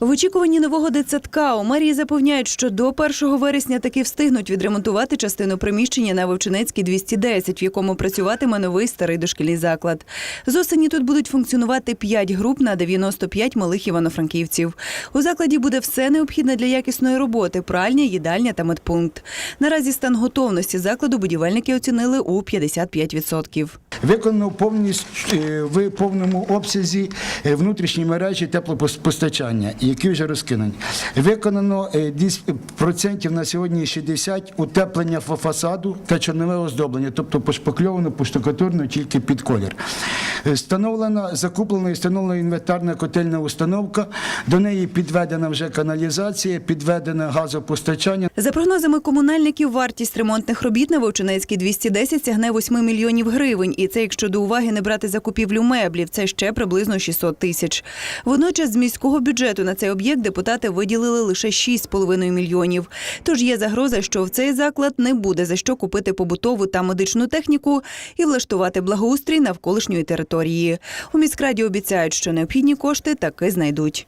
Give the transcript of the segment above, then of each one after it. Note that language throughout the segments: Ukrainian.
В очікуванні нового дитсадка у мерії запевняють, що до 1 вересня таки встигнуть відремонтувати частину приміщення на Вовчинецькій 210, в якому працюватиме новий старий дошкільний заклад. З осені тут будуть функціонувати 5 груп на 95 малих івано-франківців. У закладі буде все необхідне для якісної роботи: пральня, їдальня та медпункт. Наразі стан готовності закладу будівельники оцінили у 55%. Виконано повністю е, в повному обсязі е, внутрішні мережі теплопостачання, які вже розкинені. Виконано е, процентів на сьогодні 60 утеплення фасаду та чорнове оздоблення, тобто пошпакльовано, поштукатурно тільки під колір. Е, Встановлена, закуплена і встановлена інвентарна котельна установка. До неї підведена вже каналізація, підведене газопостачання. За прогнозами комунальників, вартість ремонтних робіт на Вовчинецькій 210 сягне 8 мільйонів гривень. І це якщо до уваги не брати закупівлю меблів, це ще приблизно 600 тисяч. Водночас з міського бюджету на цей об'єкт депутати виділили лише 6,5 мільйонів. Тож є загроза, що в цей заклад не буде за що купити побутову та медичну техніку і влаштувати благоустрій навколишньої території. У міськраді обіцяють, що необхідні кошти таки знайдуть.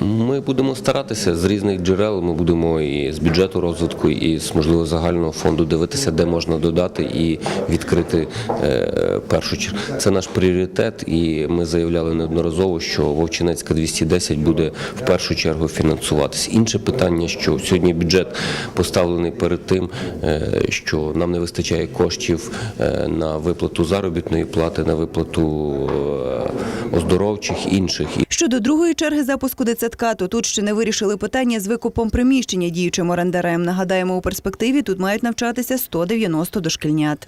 Ми будемо старатися з різних джерел. Ми будемо і з бюджету розвитку, і з можливо загального фонду дивитися, де можна додати і відкрити е, першу чергу. Це наш пріоритет, і ми заявляли неодноразово, що Вовчинецька 210 буде в першу чергу фінансуватися. Інше питання, що сьогодні бюджет поставлений перед тим, е, що нам не вистачає коштів е, на виплату заробітної плати, на виплату оздоровчих інших. Щодо другої черги запуску дитсадка, то тут ще не вирішили питання з викупом приміщення діючим орендарем. Нагадаємо, у перспективі тут мають навчатися 190 дошкільнят.